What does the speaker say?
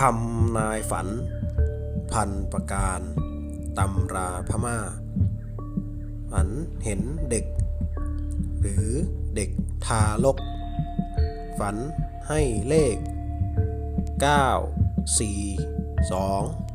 ทำนายฝัน พันประการตำราพม่า ฝันเห็นเด็ก หรือเด็กทารก ฝันให้เลข 9 4 2